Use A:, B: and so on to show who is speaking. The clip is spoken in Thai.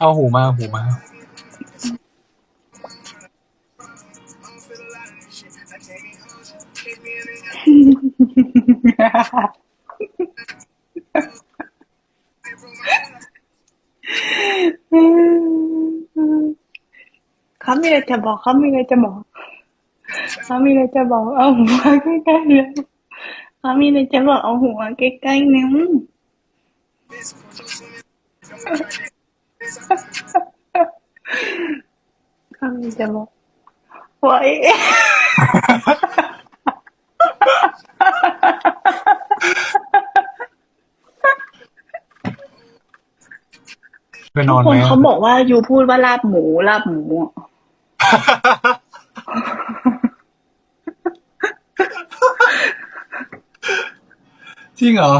A: เอาหูมาเอาหูมา
B: เขามีอะไรจะบอกเขามีอะไรจะบอกเขามีอะไรจะบอก เอาหัวใกล้ๆเลยเขามีอะไรจะบอกเอาหัวใกล้ๆนิ้ว เขามีอะไรจะบอกไว้
A: ไปนอน
B: ค
A: ไหม
B: นเขาบอกว่ายูพูดว่าลาบหมูลาบหมูอะ
A: จริงเหรอ